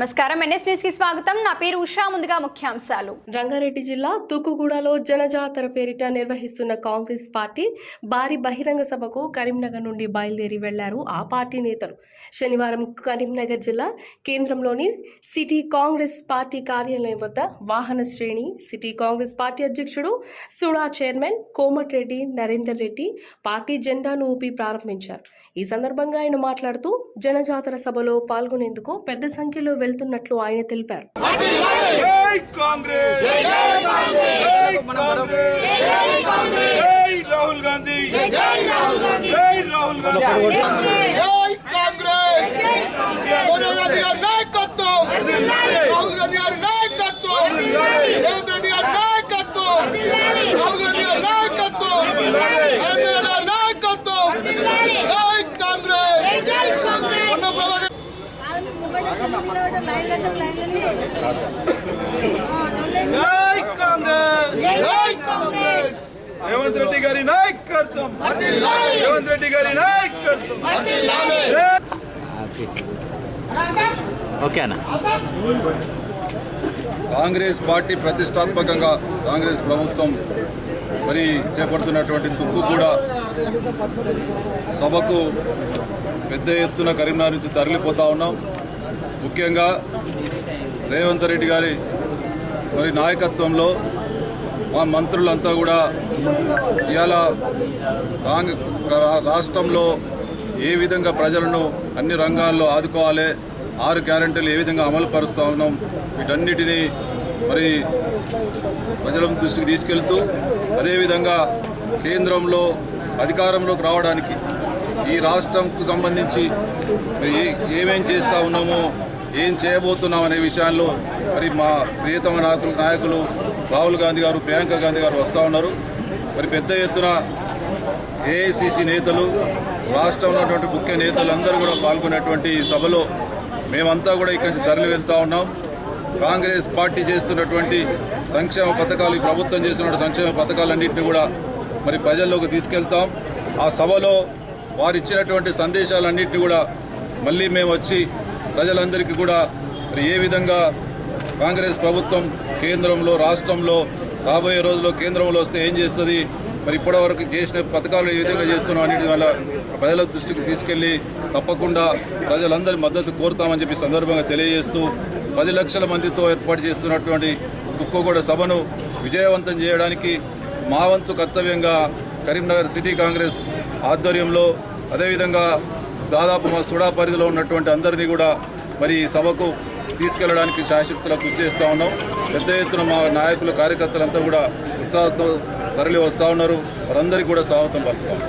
నమస్కారం. ఎన్ఎస్ న్యూస్కి స్వాగతం. నా పేరు ఉషా. ముందుగా ముఖ్యాంశాలు. రంగారెడ్డి జిల్లా తూకుగూడలో జనజాతర పేరిట నిర్వహిస్తున్న కాంగ్రెస్ పార్టీ భారీ బహిరంగ సభకు కరీంనగర్ నుండి బయలుదేరి వెళ్ళారు ఆ పార్టీ నేతలు. శనివారం కరీంనగర్ జిల్లా కేంద్రంలోని సిటీ కాంగ్రెస్ పార్టీ కార్యాలయం వద్ద వాహన శ్రేణి సిటీ కాంగ్రెస్ పార్టీ అధ్యక్షుడు సుడా చైర్మన్ కోమటిరెడ్డి నరేందర్ రెడ్డి పార్టీ జెండాను ఊపి ప్రారంభించారు. ఈ సందర్భంగా ఆయన మాట్లాడుతూ జనజాతర సభలో పాల్గొనేందుకు పెద్ద సంఖ్యలో వెళ్తున్నట్లు ఆయన తెలిపారు. జై కాంగ్రెస్! జై కాంగ్రెస్! జై రాహుల్ గాంధీ జై రాహుల్ గాంధీ జై రాహుల్ గాంధీ జై కాంగ్రెస్ సోనియా గాంధీ గారి నాయకత్వం రాహుల్ గాంధీ గారి నాయకత్వం రేవంత్ రెడ్డి గారి నాయకత్వం రాహుల్ గాంధీ గారి నాయకత్వం నరేంద్ర మోడీ గారి నాయకత్వం జై కాంగ్రెస్ జై కాంగ్రెస్ ఉన్న ప్రభాకర్ జై కాంగ్రెస్ జై కాంగ్రెస్ రేవంత్ రెడ్డి గారి నాయకత్వం. రేవంత్ రెడ్డి గారి నాయకత్వం. కాంగ్రెస్ పార్టీ ప్రతిష్టాత్మకంగా కాంగ్రెస్ ప్రభుత్వం మరి చేపడుతున్నటువంటి తుక్కు కూడా సభకు పెద్ద ఎత్తున కరీంనగర్ నుంచి తరలిపోతా ఉన్నాం. ముఖ్యంగా రేవంత్ రెడ్డి గారి మరి నాయకత్వంలో మా మంత్రులంతా కూడా ఇవాళ రాష్ట్రంలో ఏ విధంగా ప్రజలను అన్ని రంగాల్లో ఆదుకోవాలి ఆరు గ్యారెంటీలు ఏ విధంగా అమలు పరుస్తూ ఉన్నాం వీటన్నిటినీ మరి ప్రజల దృష్టికి తీసుకెళ్తూ అదేవిధంగా కేంద్రంలో అధికారంలోకి రావడానికి ఈ రాష్ట్రంకు సంబంధించి మరి ఏమేం చేస్తూ ఉన్నామో ఏం చేయబోతున్నాం అనే విషయాల్లో మరి మా ప్రియతమ నాయకులు నాయకులు రాహుల్ గాంధీ గారు ప్రియాంక గాంధీ గారు వస్తూ ఉన్నారు. మరి పెద్ద ఎత్తున ఏఐసిసి నేతలు రాష్ట్రంలో ఉన్నటువంటి ముఖ్య నేతలు అందరూ కూడా పాల్గొనేటువంటి ఈ సభలో మేమంతా కూడా ఇక్కడి నుంచి తరలి వెళ్తూ ఉన్నాం. కాంగ్రెస్ పార్టీ చేస్తున్నటువంటి సంక్షేమ పథకాలు ప్రభుత్వం చేస్తున్న సంక్షేమ పథకాలన్నింటినీ కూడా మరి ప్రజల్లోకి తీసుకెళ్తాం. ఆ సభలో వారు ఇచ్చినటువంటి సందేశాలన్నింటినీ కూడా మళ్ళీ మేము వచ్చి ప్రజలందరికీ కూడా మరి ఏ విధంగా కాంగ్రెస్ ప్రభుత్వం కేంద్రంలో రాష్ట్రంలో రాబోయే రోజుల్లో కేంద్రంలో వస్తే ఏం చేస్తుంది? మరి ఇప్పటివరకు చేసిన పథకాలు ఏ విధంగా చేస్తున్నాం అనేది వల్ల ప్రజల దృష్టికి తీసుకెళ్ళి తప్పకుండా ప్రజలందరి మద్దతు కోరుతామని చెప్పి సందర్భంగా తెలియజేస్తూ పది లక్షల మందితో ఏర్పాటు చేస్తున్నటువంటి కుక్కగూడ సభను విజయవంతం చేయడానికి మా వంతు కర్తవ్యంగా కరీంనగర్ సిటీ కాంగ్రెస్ ఆధ్వర్యంలో అదేవిధంగా దాదాపు మా సుడా పరిధిలో ఉన్నటువంటి అందరినీ కూడా మరి ఈ సభకు తీసుకెళ్ళడానికి శాశక్తుల కృషి చేస్తూ ఉన్నాం. పెద్ద ఎత్తున మా నాయకులు కార్యకర్తలంతా కూడా ఉత్సాహంతో తరలి వస్తూ ఉన్నారు. వారందరికీ కూడా స్వాగతం పలుకుతాం.